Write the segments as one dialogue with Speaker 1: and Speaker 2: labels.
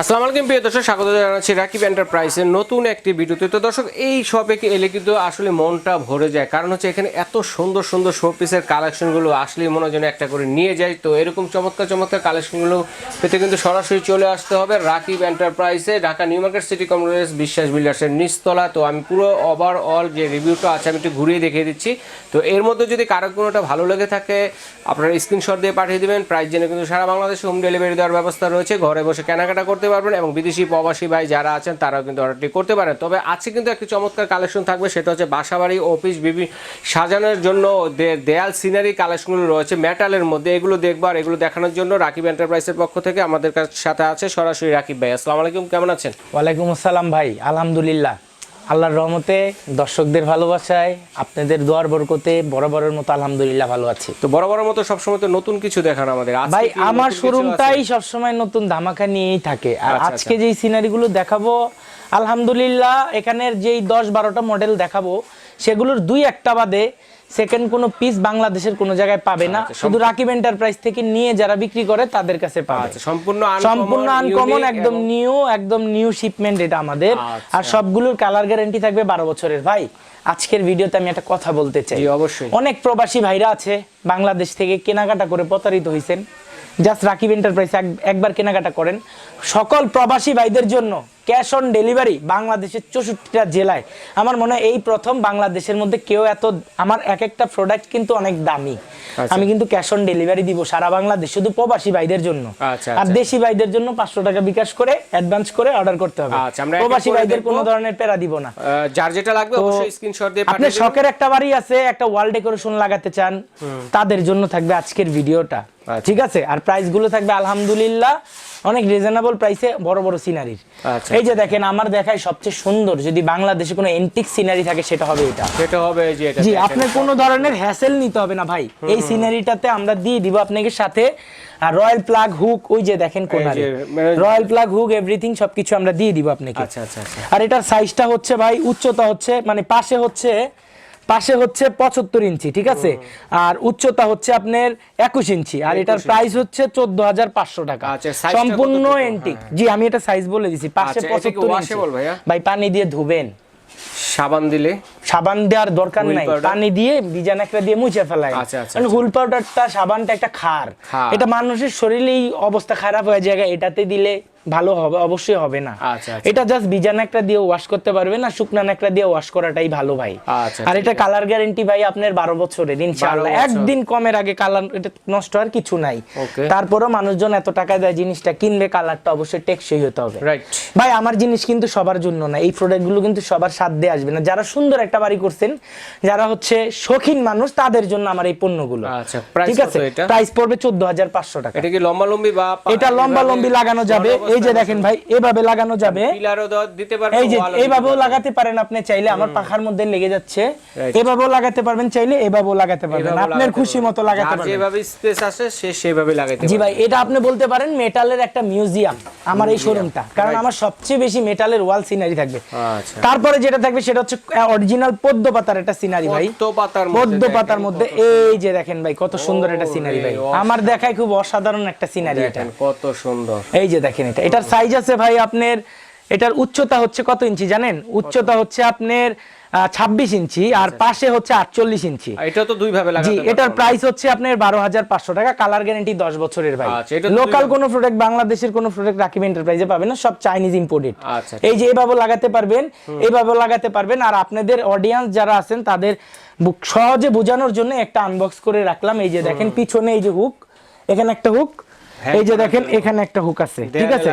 Speaker 1: আসসালামু আলাইকুম প্রিয় দর্শক, স্বাগত জানাচ্ছি রাকিব এন্টারপ্রাইজের নতুন একটি ভিডিওতে। তো দর্শক, এই শপে এলে কিন্তু আসলে মনটা ভরে যায়। কারণ হচ্ছে এখানে এত সুন্দর সুন্দর শোপিসের কালেকশনগুলো আসলেই মনে যেন একটা করে নিয়ে যায় তো এরকম চমৎকার চমৎকার কালেকশনগুলো পেতে কিন্তু সরাসরি চলে আসতে হবে Rakib এন্টারপ্রাইজে, Dhaka new market city complex, Biswas বিল্ডার্সের নিচতলা। তো আমি পুরো ওভারঅল যে রিভিউটা আছে, আমি একটু ঘুরিয়ে দেখিয়ে দিচ্ছি। তো এর মধ্যে যদি কারও কোনোটা ভালো লেগে থাকে, আপনারা স্ক্রিনশট দিয়ে পাঠিয়ে দেবেন। প্রাইস জেনে কিন্তু সারা বাংলাদেশে হোম ডেলিভারি দেওয়ার ব্যবস্থা রয়েছে। ঘরে বসে কেনাকাটা করতে পারবেন এবং বিদেশি প্রবাসী ভাই যারা আছেন, তারাও কিন্তু অর্ডারটি করতে পারেন। তবে আজকে কিন্তু একটি চমৎকার কালেকশন থাকবে, সেটা হচ্ছে বাসাবাড়ি, অফিস বিভিন্ন সাজানোর জন্য দেয়াল, সিনারি কালেকশনগুলো রয়েছে মেটালের মধ্যে। এগুলো দেখবার এগুলো দেখানোর জন্য রাকিব এন্টারপ্রাইজের পক্ষ থেকে আমাদের সাথে আছে সরাসরি রাকিব ভাই। আসসালামু আলাইকুম, কেমন আছেন?
Speaker 2: ওয়ালাইকুম আসসালাম ভাই, আলহামদুলিল্লাহ। আল্লাহর রহমতে দর্শকদের ভালোবাসায় আপনাদের দোয়ার বরকতে বরাবরের মতো আলহামদুলিল্লাহ ভালো আছে।
Speaker 1: তো বড় বড় মতো সবসময় তো নতুন কিছু দেখান আমাদের।
Speaker 2: ভাই আমার শোরুমটাই সবসময় নতুন ধামাকা নিয়েই থাকে। আর
Speaker 1: আচ্ছা,
Speaker 2: আজকে যেই সিনারিগুলো দেখাবো আলহামদুলিল্লাহ এখানের যেই দশ বারোটা মডেল দেখাবো সেগুলোর দুই একটা বাদে সেকেন্ড কোনো পিস বাংলাদেশের কোনো জায়গায় পাবে না। শুধু রাকিব এন্টারপ্রাইজ থেকে নিয়ে যারা বিক্রি করে তাদের কাছে পাবে।
Speaker 1: আচ্ছা সম্পূর্ণ
Speaker 2: সম্পূর্ণ আনকমন একদম নিউ একদম নিউ শিপমেন্ট এটা আমাদের।
Speaker 1: আচ্ছা।
Speaker 2: আর সবগুলোর কালার গ্যারান্টি থাকবে বারো বছরের। ভাই আজকের ভিডিওতে আমি একটা কথা বলতে চাই।
Speaker 1: অবশ্যই।
Speaker 2: অনেক প্রবাসী ভাইরা আছে বাংলাদেশ থেকে কেনাকাটা করে প্রতারিত হয়েছেন জাস্ট রাকিব এন্টারপ্রাইজ একবার কেনাকাটা করেন। সকল প্রবাসী ভাইদের জন্য ক্যাশ অন ডেলিভারি বাংলাদেশের চৌষট্টিটা জেলায়। আমার মনে হয় এই প্রথম বাংলাদেশের মধ্যে কেউ এত আমার এক একটা প্রোডাক্ট কিন্তু অনেক দামি।
Speaker 1: আচ্ছা।
Speaker 2: আমি কিন্তু ক্যাশ অন ডেলিভারি দিব সারা বাংলাদেশ শুধু প্রবাসী ভাইদের জন্য।
Speaker 1: আচ্ছা,
Speaker 2: আর
Speaker 1: আচ্ছা।
Speaker 2: দেশি ভাইদের জন্য পাঁচশো টাকা বিকাশ করে অ্যাডভান্স করে অর্ডার করতে হবে। প্রবাসী ভাইদের কোনো ধরনের প্যারা দিব না।
Speaker 1: যার যেটা লাগবে অবশ্যই স্ক্রিনশট দিয়ে
Speaker 2: আপনি শখের একটা বাড়ি আছে একটা ওয়াল ডেকোরেশন লাগাতে চান তাদের জন্য থাকবে আজকের ভিডিওটা। ঠিক আছে আর প্রাইসগুলো থাকবে আলহামদুলিল্লাহ অনেক রিজনেবল প্রাইসে বড় বড় সিনারির
Speaker 1: আচ্ছা।
Speaker 2: এই যে দেখেন আমার দেখায় সবচেয়ে সুন্দর যদি বাংলাদেশে কোনো এন্টিক সিনারি থাকে সেটা হবে এটা।
Speaker 1: সেটা হবে এই যে এটা।
Speaker 2: জি আপনার কোনো ধরনের হ্যাসেল নিতে হবে না ভাই। এই সিনারিটাতে আমরা দিয়ে দিব আপনাকে সাথে আর রয়্যাল প্লাগ হুক ওই যে দেখেন কোনারে। রয়্যাল প্লাগ হুক এভরিথিং সবকিছু আমরা দিয়ে দিব আপনাকে।
Speaker 1: আচ্ছা আচ্ছা আচ্ছা।
Speaker 2: আর এটার সাইজটা হচ্ছে ভাই উচ্চতা হচ্ছে মানে পাশে হচ্ছে পাশে হচ্ছে পঁচাত্তর ইঞ্চি ঠিক আছে? আর উচ্চতা হচ্ছে আপনার একুশ ইঞ্চি আর এটার প্রাইস হচ্ছে চোদ্দ হাজার পাঁচশো টাকা।
Speaker 1: আচ্ছা,
Speaker 2: সম্পূর্ণ এন্টিক জি আমি এটা সাইজ বলে দিছি পাশে
Speaker 1: আচ্ছা,
Speaker 2: পঁচাত্তর ইঞ্চি। ভাই পানি দিয়ে ধুবেন।
Speaker 1: সাবান দিলে?
Speaker 2: সাবান দেওয়ার দরকার নাই। পানি দিয়ে বিজান একটা দিয়ে মুছে ফেলায়।
Speaker 1: আচ্ছা,
Speaker 2: কারণ হুল পাউডারটা সাবানটা একটা খার।
Speaker 1: খার।
Speaker 2: এটা মানুষের শরীরেই অবস্থা খারাপ হয়ে যায় এটাতে দিলে। ভালো হবে অবশ্যই হবে না।
Speaker 1: আচ্ছা, আচ্ছা।
Speaker 2: এটা জাস্ট বিজান একটা দিয়ে ওয়াশ করতে পারবে না শুকনা একটা দিয়ে ওয়াশ করাটাই ভালো ভাই।
Speaker 1: আচ্ছা,
Speaker 2: আর এটা কালার গ্যারান্টি ভাই আপনার বারো বছরের ইনশাআল্লাহ। একদিন কমের আগে কালার এটা নষ্ট আর কিছু নাই. তারপরেও মানুষজন এত টাকা দেয় জিনিসটা কিনবে কালারটা অবশ্যই টেকসই হতে হবে। ভাই আমার জিনিস কিন্তু সবার জন্য না এই প্রোডাক্টগুলো কিন্তু সবার সাধ্যে আসবে না। যারা সুন্দর একটা বাড়ি করছেন যারা হচ্ছে শৌখিন মানুষ তাদের জন্য আমার এই পণ্যগুলো। ঠিক আছে? প্রাইস পড়বে চোদ্দ হাজার পাঁচশো টাকা।
Speaker 1: এটা কি লম্বা লম্বি বা
Speaker 2: এটা লম্বা লম্বি লাগানো যাবে। এই যে দেখেন ভাই এভাবে লাগানো যাবে। এই যে এইভাবেও লাগাতে পারেন আপনি চাইলে আমার পাখার মধ্যে লেগে যাচ্ছে। এভাবেও লাগাতে পারবেন চাইলে এভাবেও লাগাতে পারবেন। আপনার খুশি মতো লাগাতে পারবেন।
Speaker 1: যেভাবে স্পেস আছে সে সেভাবে লাগাইতে
Speaker 2: জি ভাই এটা আপনি বলতে পারেন মেটালের একটা মিউজিয়াম আমার এই শোরুমটা কারণ আমার সবচেয়ে বেশি মেটালের ওয়াল সিনারি থাকবে।
Speaker 1: আচ্ছা।
Speaker 2: তারপরে যেটা থাকবে সেটা হচ্ছে অরিজিনাল পদ্ম পাতার একটা সিনারি ভাই।
Speaker 1: পদ্ম পাতার মধ্যে
Speaker 2: এই যে দেখেন ভাই কত সুন্দর একটা সিনারি ভাই। আমার দেখায় খুব অসাধারণ একটা সিনারি এটা।
Speaker 1: কত সুন্দর।
Speaker 2: এই যে দেখেন এটা এটার সাইজ আছে ভাই আপনার এটার উচ্চতা হচ্ছে কত ইঞ্চি জানেন? উচ্চতা হচ্ছে আপনার ছাব্বিশ ইঞ্চি আর পাশে হচ্ছে আটচল্লিশ ইঞ্চি।
Speaker 1: এটা তো দুই ভাবে
Speaker 2: জি এটার প্রাইস হচ্ছে আপনার বারো হাজার পাঁচশো টাকা কালার গ্যারান্টি দশ বছরের ভাই।
Speaker 1: আচ্ছা,
Speaker 2: লোকাল কোনো প্রোডাক্ট বাংলাদেশের কোনো প্রোডাক্ট রাকিব এন্টারপ্রাইজে পাবেন না সব চাইনিজ ইম্পোর্টেড
Speaker 1: আচ্ছা,
Speaker 2: এই যে এভাবে লাগাতে পারবেন এইভাবে লাগাতে পারবেন আর আপনাদের অডিয়েন্স যারা আছেন তাদের সহজে বোঝানোর জন্য একটা আনবক্স করে রাখলাম। এই যে দেখেন পিছনে এই যে হুক এখানে একটা হুক এই যে দেখেন এখানে একটা হুক আছে ঠিক আছে?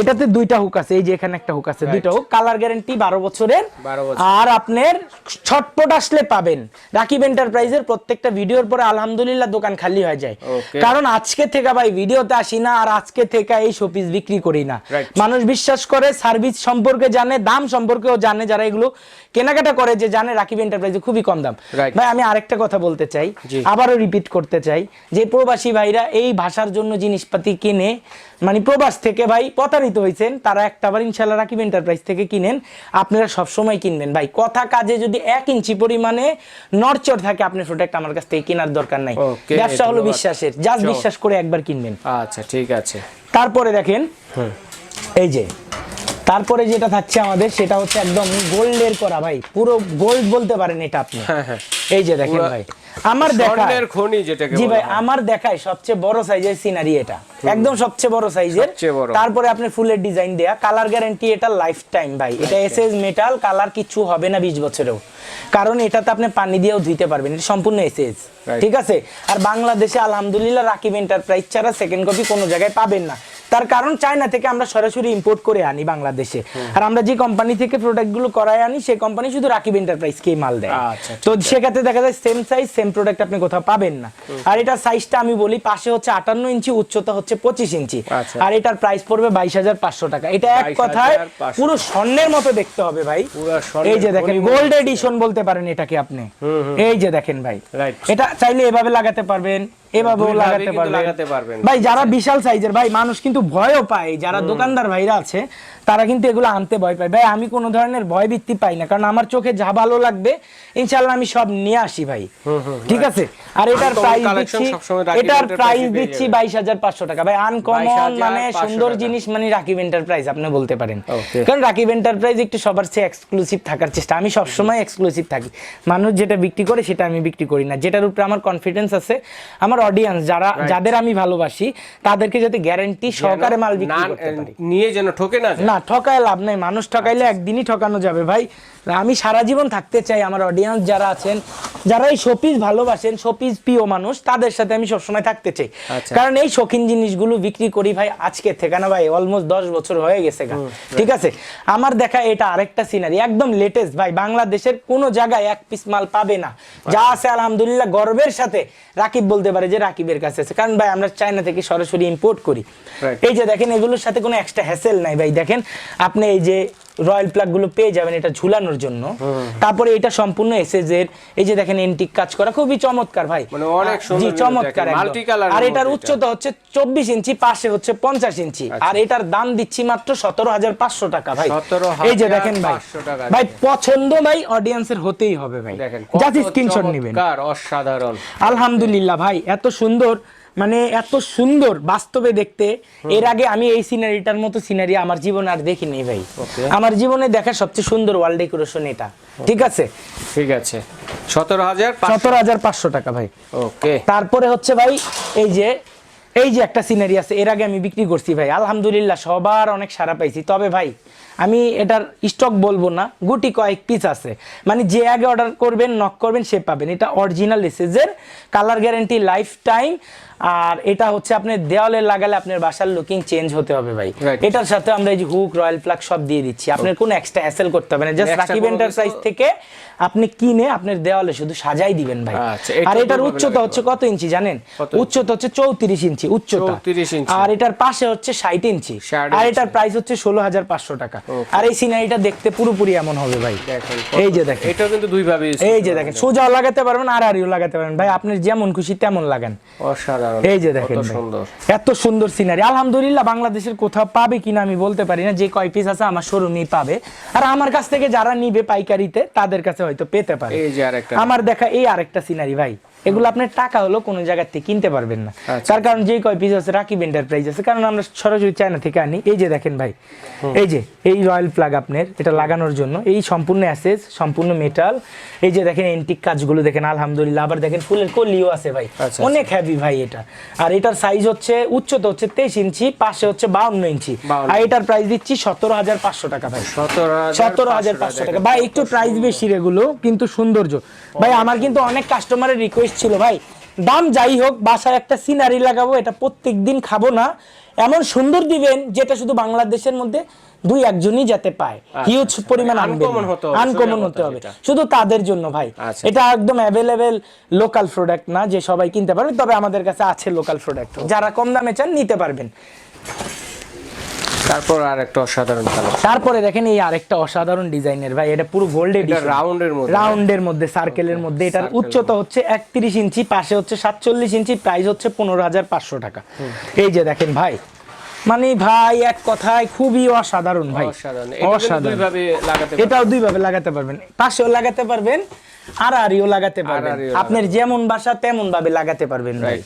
Speaker 2: এটাতে দুইটা হুক আছে এই যে এখানে একটা হুক আছে দুইটা হুক কালার গ্যারান্টি বারো বছরের। আর আপনার ছটপট আসলে পাবেন। রাকিব এন্টারপ্রাইজের প্রত্যেকটা ভিডিওর পরে আলহামদুলিল্লাহ দোকান খালি হয়ে যায়। কারণ আজকে থেকে ভাই ভিডিওতে আসি না আর আজকে থেকে এই শোপিস বিক্রি করি না। মানুষ বিশ্বাস করে সার্ভিস সম্পর্কে জানে দাম সম্পর্কেও জানে যারা এগুলো কেনাকাটা করে যে জানে রাকিব এন্টারপ্রাইজে খুবই কম দাম। ভাই আমি আরেকটা কথা বলতে চাই। আবারও রিপিট করতে চাই যে প্রবাসী ভাইরা এই ভাষার জন্য জিনিসপাতি কিনে মানে প্রবাস থেকে ভাই প্রতারিত হয়েছেন তারা একটা বার ইনশাল্লাহ রাকিব এন্টারপ্রাইজ থেকে কিনেন আপনারা সবসময় কিনবেন। ভাই কথা কাজে যদি এক ইঞ্চি পরিমাণে নড়চড় থাকে আপনার প্রোডাক্ট আমার কাছ থেকে কেনার দরকার নাই। ব্যবসা হলো বিশ্বাসের জাস্ট
Speaker 1: চল।
Speaker 2: বিশ্বাস করে একবার কিনবেন।
Speaker 1: আচ্ছা ঠিক আছে।
Speaker 2: তারপরে দেখেন এই যে তারপরে যেটা থাকছে আমাদের সেটা হচ্ছে একদম গোল্ডের করা ভাই পুরো গোল্ড বলতে পারেন এটা আপনি।
Speaker 1: হ্যাঁ হ্যাঁ।
Speaker 2: এই যে দেখেন ভাই আমার দেখা
Speaker 1: স্বর্ণের খনি যেটাকে
Speaker 2: জি ভাই আমার দেখায় সবচেয়ে বড় সাইজের সিনারি এটা। একদম সবচেয়ে বড় সাইজের তারপরে আপনি ফুলের ডিজাইন দেয়া। কালার গ্যারান্টি এটা লাইফ টাইম ভাই। এটা এসএস মেটাল কালার কিছু হবে না 20 বছরেও। কারণ এটাতে আপনি পানি দিয়েও ধুইতে পারবেন। এটা সম্পূর্ণ এসএস ঠিক আছে? আর বাংলাদেশে আলহামদুলিল্লাহ রাকিব এন্টারপ্রাইজ ছাড়া সেকেন্ড কপি কোনো জায়গায় পাবেন না। তার কারণ চায়না থেকে আমরা সরাসরি ইম্পোর্ট করে আনি বাংলাদেশে। আর আমরা যে কোম্পানি থেকে প্রোডাক্টগুলো করায় আনি সেই কোম্পানি শুধু রাকিব এন্টারপ্রাইজকেই মাল দেয়।
Speaker 1: আচ্ছা,
Speaker 2: তো সেক্ষেত্রে দেখা যায় সেম সাইজ সেম প্রোডাক্ট আপনি কোথাও পাবেন না। আর এটার সাইজটা আমি বলি পাশে হচ্ছে আটান্ন ইঞ্চি উচ্চতা হচ্ছে পঁচিশ ইঞ্চি।
Speaker 1: আচ্ছা।
Speaker 2: আর এটার প্রাইস পড়বে বাইশ হাজার পাঁচশো টাকা। এটা এক কথায় পুরো স্বর্ণের মতো দেখতে হবে ভাই। এই যে দেখেন গোল্ড এডিশন বলতে পারেন এটাকে আপনি। এই যে দেখেন ভাই। এটা চাইলে এভাবে লাগাতে পারবেন। এভাবেও লাগাতে পারবেন। ভাই যারা বিশাল সাইজের ভাই মানুষ কিন্তু ভয়ও পায়। যারা দোকানদার ভাইরা আছে তারা কিন্তু এগুলো আনতে ভয় পায়। ভাই আমি কোনো ধরনের ভয় ভিত্তি পাই না কারণ আমার চোখে যা ভালো লাগবে ইনশাল্লাহ আমি সব নিয়ে আসি ভাই। ঠিক আছে? আর এটার প্রাইস দিচ্ছি এটার প্রাইস দিচ্ছি বাইশ হাজার পাঁচশো টাকা। ভাই আনকমন মানে সুন্দর জিনিস মানে রাকিব এন্টারপ্রাইজ আপনি বলতে পারেন. কারণ রাকিব এন্টারপ্রাইজ একটু সবার চেয়ে এক্সক্লুসিভ থাকার চেষ্টা। আমি সবসময় এক্সক্লুসিভ থাকি। মানুষ যেটা বিক্রি করে সেটা আমি বিক্রি করি না। যেটার উপরে আমার কনফিডেন্স আছে আমার অডিয়েন্স যারা যাদের আমি ভালোবাসি তাদেরকে যাতে গ্যারান্টি সহকারে মাল বিক্রি করতে পারি।
Speaker 1: নিয়ে যেন ঠকে না
Speaker 2: না ঠকায় লাভ নাই। মানুষ ঠকাইলে একদিনই ঠকানো যাবে। ভাই আমি সারা জীবন থাকতে চাই আমার অডিয়েন্স যারা আছেন। যারা এই শোপিস ভালোবাসেন শোপিস প্রিয় মানুষ তাদের সাথে আমি সবসময় থাকতে চাই।
Speaker 1: আচ্ছা।
Speaker 2: কারণ এই শৌখিন জিনিসগুলো বিক্রি করি ভাই আজকে থেকে না ভাই অলমোস্ট দশ বছর হয়ে গেছে ঠিক আছে? আমার দেখা এটা আরেকটা সিনারি একদম লেটেস্ট ভাই বাংলাদেশের কোনো জায়গায় এক পিস মাল পাবে না। যা আছে আলহামদুলিল্লাহ গর্বের সাথে। রাকিব বলতে পারে যে রাকিবের কাছে আছে। কারণ ভাই আমরা চায়না থেকে সরাসরি ইম্পোর্ট করি. এই যে দেখেন এগুলোর সাথে কোনো এক্সট্রা হ্যাসেল নাই ভাই। দেখেন আপনি এই যে রয়্যাল প্লাগগুলো পেয়ে যাবেন এটা ঝুলানোর জন্য। তারপরে এটা সম্পূর্ণ এসএস এর এই যে দেখেন এন্টিক কাজ করা খুবই চমৎকার ভাই।
Speaker 1: মানে অনেক সুন্দর
Speaker 2: জি চমৎকার। আর এটার উচ্চতা হচ্ছে চব্বিশ ইঞ্চি পাশে হচ্ছে পঞ্চাশ ইঞ্চি।
Speaker 1: আচ্ছা।
Speaker 2: আর এটার দাম দিচ্ছি মাত্র সতেরো হাজার পাঁচশো টাকা ভাই।
Speaker 1: 17,500
Speaker 2: এই যে দেখেন ভাই। ভাই পছন্দ ভাই অডিয়েন্সের হতেই হবে ভাই।
Speaker 1: দেখেন
Speaker 2: জাস্ট স্ক্রিনশট নেবেন।
Speaker 1: অসাধারণ।
Speaker 2: আলহামদুলিল্লাহ ভাই এত সুন্দর মানে এত সুন্দর বাস্তবে দেখতে। এর আগে আমি এই সিনারিটার মতো সিনারি আমার জীবনে আর দেখিনি ভাই। আমার জীবনে দেখা সবচেয়ে সুন্দর ওয়াল ডেকোরেশন এটা। ঠিক আছে?
Speaker 1: ঠিক আছে। সতেরো হাজার
Speaker 2: সতেরো হাজার পাঁচশো টাকা ভাই।
Speaker 1: ওকে।
Speaker 2: তারপরে হচ্ছে ভাই এই যে এই যে একটা সিনারি আছে এর আগে আমি বিক্রি করছি ভাই। আলহামদুলিল্লাহ সবার অনেক সারা পাইছি। তবে ভাই আমি এটার স্টক বলব না গুটি কয়েক পিস আছে। মানে যে আগে অর্ডার করবেন নক করবেন সে পাবেন। এটা অরিজিনাল এসেজের কালার গ্যারান্টি লাইফ টাইম আর এটা হচ্ছে আপনার দেওয়ালে লাগালে আপনার বাসার লুকিং চেঞ্জ হতে হবে ভাই। এটার সাথে আমরা এই যে হুক রয়্যাল প্লাগ সব দিয়ে দিচ্ছি। আপনার কোনো এক্সট্রা হ্যাসেল করতে হবে না। জাস্ট রাকিব এন্টারপ্রাইজ থেকে আপনি কিনে আপনার দেওয়ালে শুধু সাজাই দিবেন ভাই।
Speaker 1: আচ্ছা,
Speaker 2: আর এটার উচ্চতা হচ্ছে কত ইঞ্চি জানেন? উচ্চতা হচ্ছে চৌত্রিশ ইঞ্চি উচ্চতা।
Speaker 1: 34 ইঞ্চি।
Speaker 2: আর এটার পাশে হচ্ছে ষাট ইঞ্চি। আর এটার প্রাইস হচ্ছে ষোলো হাজার পাঁচশো টাকা। আর এই সিনারিটা দেখতে পুরোপুরি এমন হবে ভাই। এই যে দেখেন।
Speaker 1: এটাও কিন্তু দুই ভাবে
Speaker 2: এই যে। দেখেন সোজাও লাগাতে পারবেন আর আরিও লাগাতে পারবেন। ভাই আপনি যেমন খুশি তেমন লাগান।
Speaker 1: অসাধারণ।
Speaker 2: এই যে দেখেন
Speaker 1: সুন্দর।
Speaker 2: এত সুন্দর সিনারি আলহামদুলিল্লাহ বাংলাদেশের কোথাও পাবে কিনা আমি বলতে পারি না। যে কয় পিস আছে আমার শোরুমই পাবে। আর আমার কাছ থেকে যারা নিবে পাইকারিতে তাদের কাছে হয়তো পেতে পারে।
Speaker 1: এই যে আরেকটা।
Speaker 2: আমার দেখা এই আরেকটা সিনারি ভাই। এগুলো আপনার টাকা হলো কোনো জায়গা থেকে কিনতে পারবেন না।
Speaker 1: আচ্ছা।
Speaker 2: তার কারণ যে কয় পিস আছে রাকিব এন্টারপ্রাইজ আছে কারণ আমরা সরাসরি চায়না থেকে আনি। এই যে দেখেন ভাই এই যে এই রয়্যাল প্লাগ আপনার এটা লাগানোর জন্য। এই সম্পূর্ণ অ্যাসেস সম্পূর্ণ মেটাল এই যে দেখেন এন্টিক কাজগুলো দেখেন আলহামদুলিল্লাহ। আবার দেখেন ফুলের কলিও আছে ভাই।
Speaker 1: আচ্ছা,
Speaker 2: অনেক হেভি ভাই এটা। আর এটার সাইজ হচ্ছে উচ্চতা হচ্ছে তেইশ ইঞ্চি পাশে হচ্ছে বাউন্ন ইঞ্চি।
Speaker 1: 52
Speaker 2: আর এটার প্রাইস দিচ্ছি সতেরো হাজার পাঁচশো টাকা ভাই।
Speaker 1: সতেরো
Speaker 2: হাজার পাঁচশো টাকা ভাই একটু প্রাইস বেশি এগুলো কিন্তু সৌন্দর্য। ভাই আমার কিন্তু অনেক কাস্টমারের রিকোয়েস্ট ছিল ভাই। দাম যাই হোক বাসায় একটা সিনারি লাগাবো এটা প্রত্যেক দিন খাব না। এমন সুন্দর দিবেন যেটা শুধু বাংলাদেশের মধ্যে দুই একজনই যাতে পায়। হিউজ পরিমাণ আনবেন।
Speaker 1: Uncommon হতে হবে,
Speaker 2: আনকমন হতে হবে। শুধু তাদের জন্য ভাই।
Speaker 1: আচ্ছা।
Speaker 2: এটা একদম অ্যাভেলেবেল লোকাল প্রোডাক্ট না যে সবাই কিনতে পারবে তবে আমাদের কাছে আছে লোকাল প্রোডাক্ট যারা কম দামে চান নিতে পারবেন।
Speaker 1: তারপর আর একটা অসাধারণ কালার
Speaker 2: তারপরে দেখেন এই আরেকটা অসাধারণ ডিজাইনের ভাই এটা পুরো গোল্ড
Speaker 1: এটা রাউন্ডের মধ্যে।
Speaker 2: রাউন্ডের মধ্যে সার্কেলের মধ্যে। এটার উচ্চতা হচ্ছে একত্রিশ ইঞ্চি পাশে হচ্ছে সাতচল্লিশ ইঞ্চি প্রাইস হচ্ছে পনেরো হাজার পাঁচশো টাকা। এই যে দেখেন ভাই মানে ভাই এক কথায় খুবই অসাধারণ ভাই।
Speaker 1: অসাধারণ। এটা দুই ভাবে লাগাতে পারবেন।
Speaker 2: এটাও দুই ভাবে লাগাতে পারবেন। পাশেও লাগাতে পারবেন আড়াআড়িও লাগাতে পারবেন। আপনার যেমন বাসা তেমন ভাবে লাগাতে পারবেন ভাই।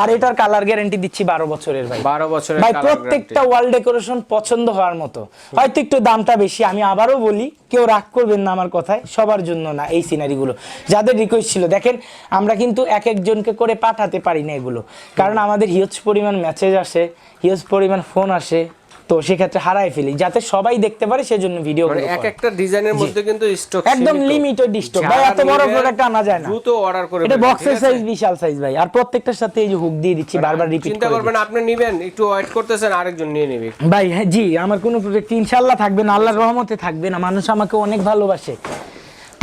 Speaker 2: আর এটার কালার গ্যারান্টি দিচ্ছি বারো বছরের ভাই।
Speaker 1: বারো বছরের
Speaker 2: ভাই প্রত্যেকটা ওয়াল ডেকোরেশন পছন্দ হওয়ার মতো। হয়তো একটু দামটা বেশি আমি আবারও বলি কেউ রাগ করবেন না আমার কথায় সবার জন্য না এই সিনারি গুলো। যাদের রিকোয়েস্ট ছিল দেখেন আমরা কিন্তু এক একজনকে করে পাঠাতে পারি না এগুলো। কারণ আমাদের হিউজ পরিমাণ মেসেজ আসে হিউজ পরিমাণ ফোন আসে তো সেক্ষেত্রে হারাই ফেলি যাতে সবাই দেখতে পারে সেজন্য ভিডিও
Speaker 1: মানে এক একটা ডিজাইনের মধ্যে কিন্তু স্টক
Speaker 2: একদম লিমিটেড স্টক ভাই এত বড় প্রোডাক্ট আনা যায় না।
Speaker 1: দ্রুত অর্ডার করে
Speaker 2: এটা বক্সের সাইজ বিশাল সাইজ ভাই। আর প্রত্যেকটার সাথে এই যে হুক দিয়ে দিচ্ছি বারবার রিপিট
Speaker 1: চিন্তা করবেন আপনি নিবেন একটু ওয়েট করতেছেন আরেকজন নিয়ে নেবে।
Speaker 2: ভাই হ্যাঁ জি আমার কোনো প্রোডাক্ট ইনশাল্লাহ থাকবে না আল্লাহর রহমতে থাকবে না মানুষ আমাকে অনেক ভালোবাসে।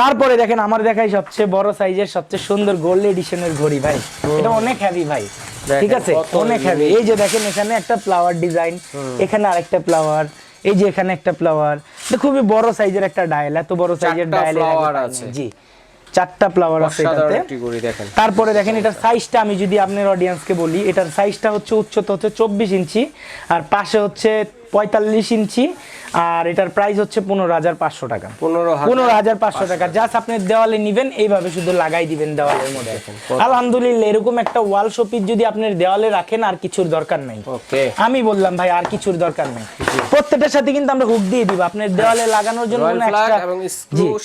Speaker 2: তারপরে দেখেন আমার দেখাই সবচেয়ে বড় সাইজের সবচেয়ে সুন্দর গোল্ড এডিশনের ঘড়ি ভাই। এটা অনেক হেভি ভাই। ঠিক আছে? অনেক হেভি এই যে দেখেন এখানে একটা ফ্লাওয়ার ডিজাইন এখানে আরেকটা ফ্লাওয়ার এই যে এখানে একটা ফ্লাওয়ার এটা খুবই বড় সাইজের একটা ডায়াল এত বড় সাইজের ডায়াল
Speaker 1: আছে।
Speaker 2: জি চারটা ফ্লাওয়ার আছে এটাতে।
Speaker 1: একটি ঘড়ি দেখেন।
Speaker 2: তারপরে দেখেন এটার সাইজটা আমি যদি আপনার অডিয়েন্সকে বলি এটার সাইজটা হচ্ছে উচ্চতা হচ্ছে চব্বিশ ইঞ্চি আর পাশে হচ্ছে পঁয়তাল্লিশ ইঞ্চি আর এটার প্রাইস হচ্ছে পনেরো হাজার পাঁচশো টাকা।
Speaker 1: পনেরো
Speaker 2: হাজার পাঁচশো টাকা। জাস্ট আপনি দেওয়ালে নিবেন এইভাবে শুধু লাগাই দিবেন দেওয়ালের মধ্যে। আলহামদুলিল্লাহ এরকম একটা ওয়াল শোপিস যদি আপনার দেওয়ালে রাখেন আর কিছুর দরকার নাই। আমি বললাম ভাই আর কিছুর দরকার নাই। প্রত্যেকটার সাথে কিন্তু আমরা হুক দিয়ে দিব। আপনার দেওয়ালে লাগানোর জন্য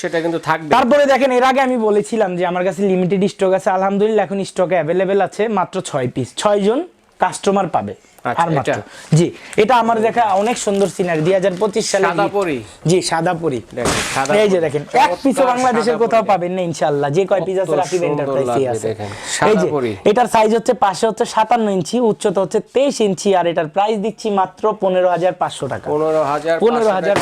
Speaker 1: সেটা কিন্তু থাকবে।
Speaker 2: তারপরে দেখেন এর আগে আমি বলেছিলাম যে আমার কাছে লিমিটেড স্টক আছে। আলহামদুলিল্লাহ এখন স্টকে অ্যাভেলেবেল আছে মাত্র ছয় পিস ছয় জন কাস্টমার পাবে
Speaker 1: আচ্ছা,
Speaker 2: আর মাত্র। জি এটা আমার দেখা অনেক সুন্দর সিনারি দুই হাজার পঁচিশ সালে জি সাদা পরি। এই যে দেখেন এক পিসও বাংলাদেশের কোথাও পাবেন না ইনশাআল্লাহ। যে কয় পিস আছে রাকিব
Speaker 1: সুন্দর
Speaker 2: আছে। এই যে এটার সাইজ হচ্ছে পাশে হচ্ছে সাতান্ন ইঞ্চি উচ্চতা হচ্ছে তেইশ ইঞ্চি আর এটার প্রাইস দিচ্ছি মাত্র পনেরো হাজার পাঁচশো টাকা।
Speaker 1: পনেরো হাজার
Speaker 2: পনেরো হাজার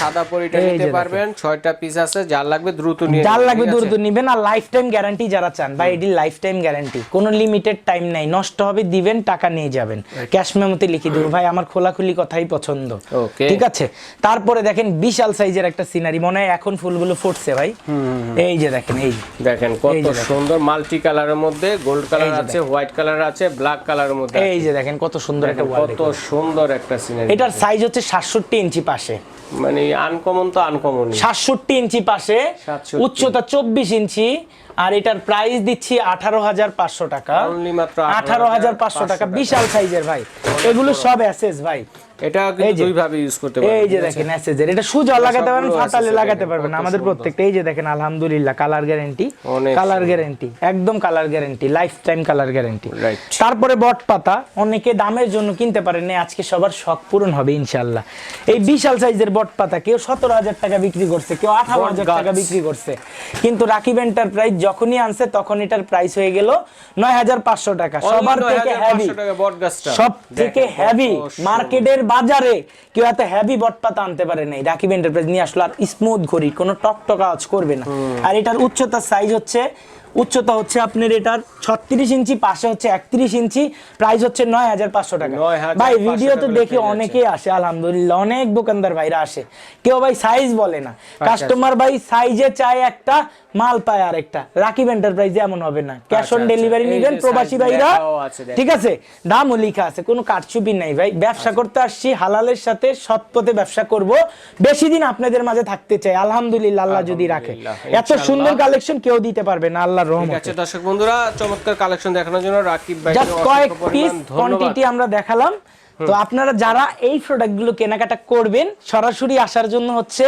Speaker 1: সাদা পরিটা নিতে পারবেন ছয়টা পিস আছে যার লাগবে দ্রুত নিয়ে
Speaker 2: যার লাগবে
Speaker 1: ঠিক
Speaker 2: দূর
Speaker 1: আছে?
Speaker 2: দূর নিবেন আর লাইফ টাইম গ্যারান্টি যারা চান বা এটি লাইফ টাইম গ্যারান্টি কোনো লিমিটেড টাইম নাই নষ্ট হবে দিবেন টাকা নিয়ে যাবেন। ক্যাশ মেমোতে লিখে দেবো। ভাই আমার খোলাখুলি কথাই পছন্দ। ঠিক আছে? তারপরে দেখেন বিশাল সাইজের একটা সিনারি মনে হয় এখন ফুলগুলো ফুটছে ভাই। এই যে দেখেন এই
Speaker 1: দেখেন কত সুন্দর মাল্টি কালারের মধ্যে গোল্ড কালার আছে হোয়াইট কালার আছে ব্ল্যাক কালারের মধ্যে
Speaker 2: এই যে দেখেন কত সুন্দর একটা
Speaker 1: কত সুন্দর একটা সিনারি
Speaker 2: এটার সাইজ হচ্ছে সাতষট্টি ইঞ্চি পাশে।
Speaker 1: মানে আনকমন তো আনকমন
Speaker 2: সাতষট্টি ইঞ্চি পাশে উচ্চতা চব্বিশ ইঞ্চি আর এটার প্রাইস দিচ্ছি আঠারো হাজার পাঁচশো টাকা। আঠারো হাজার পাঁচশো টাকা
Speaker 1: টাকা।
Speaker 2: বিশাল সাইজের ভাই। এগুলো সব অ্যাসেস ভাই।
Speaker 1: এটা কিন্তু দুই ভাবে ইউজ করতে পারবেন
Speaker 2: এই যে দেখেন এটা সুজা লাগাতে পারবেন ফাটালে লাগাতে পারবেন। আমাদের প্রত্যেকটা এই যে দেখেন আলহামদুলিল্লাহ কালার গ্যারান্টি কালার গ্যারান্টি একদম colour guarantee lifetime colour guarantee তারপরে বট পাতা অনেকে দামের জন্য কিনতে পারেন আজকে সবার শখ পূরণ হবে ইনশাল্লাহ এই বিশাল সাইজের বট পাতা কেউ সতেরো হাজার টাকা বিক্রি করছে কেউ আঠারো হাজার টাকা বিক্রি করছে। কিন্তু রাকিব এন্টারপ্রাইজ যখনই আনছে তখন এটার প্রাইস হয়ে গেল নয় হাজার পাঁচশো টাকা। সবার থেকে হ্যাভি। সব থেকে হ্যাভি মার্কেটের বাজারে কেউ এত হ্যাভি বটপাতা আনতে পারে নাই। রাকিব এন্টারপ্রাইজ নিয়ে আসলো আর স্মুথ ঘড়ি কোনো টক টক আওয়াজ করবে না। আর এটার উচ্চতার সাইজ হচ্ছে উচ্চতা হচ্ছে আপনার এটার ছত্রিশ ইঞ্চি পাশে হচ্ছে একত্রিশ ইঞ্চি প্রাইস হচ্ছে নয় হাজার পাঁচশো টাকা। ভাই ভিডিও তো দেখি অনেকেই আসে আলহামদুলিল্লাহ অনেক দোকানদার ভাইরা আসে। কেউ ভাই সাইজ বলে না। কাস্টমার ভাই সাইজে চায় একটা মাল পায় আরেকটা। রাকিব এন্টারপ্রাইজে এমন হবে না। ক্যাশ অন
Speaker 1: আচ্ছা,
Speaker 2: ডেলিভারি নিবেন প্রবাসী ভাইরা। ঠিক আছে? দামও লেখা আছে কোনো কারচুপি নাই ভাই। ব্যবসা করতে আসছি হালালের সাথে সৎ পথে ব্যবসা করব। বেশি দিন আপনাদের মাঝে থাকতে চাই আলহামদুলিল্লাহ আল্লাহ যদি রাখে। এত সুন্দর কালেকশন কেউ দিতে পারবে না আল্লাহর রহমতে।
Speaker 1: আছে দর্শক বন্ধুরা চমৎকার কালেকশন দেখানোর জন্য রাকিব ভাই
Speaker 2: কয়েক পিস কোয়ান্টিটি আমরা দেখালাম। তো আপনারা যারা এই প্রোডাক্টগুলো কেনাকাটা করবেন সরাসরি আসার জন্য হচ্ছে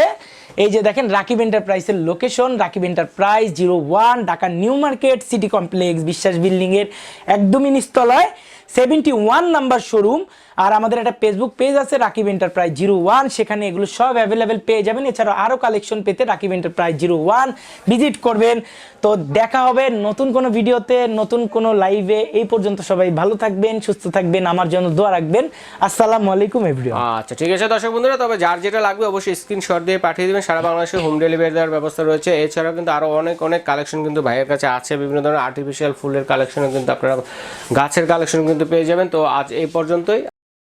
Speaker 2: এই যে দেখেন রাকিব এন্টারপ্রাইজের location Rakib enterprise zero one Dhaka new market city complex Biswas building এর একদমই নিচতলায় সেভেন্টি ওয়ান নাম্বার শোরুম আর আমাদের একটা ফেসবুক পেজ আছে, রাকিব এন্টারপ্রাইজ জিরো ওয়ান সেখানে এগুলো সব অ্যাভেলেবেল পেয়ে যাবেন। এছাড়াও আরও কালেকশন পেতে Rakib enterprise zero one visit করবেন। তো দেখা হবে নতুন কোনো ভিডিওতে, নতুন কোনো লাইভে এই পর্যন্ত সবাই ভালো থাকবেন, সুস্থ থাকবেন, আমার জন্য দোয়া রাখবেন। আসসালামু আলাইকুম এভরিওয়ান
Speaker 1: আচ্ছা ঠিক আছে দর্শক বন্ধুরা, তবে যার যেটা লাগবে অবশ্যই স্ক্রিনশট দিয়ে পাঠিয়ে দেবেন। সারা বাংলাদেশে হোম ডেলিভারি দেওয়ার ব্যবস্থা রয়েছে। এছাড়াও কিন্তু আরও অনেক অনেক কালেকশন কিন্তু ভাইয়ের কাছে আছে। বিভিন্ন ধরনের আর্টিফিশিয়াল ফুলের কালেকশনও কিন্তু আপনারা গাছের কালেকশন কিন্তু পেয়ে যাবেন। তো আজ এই পর্যন্তই।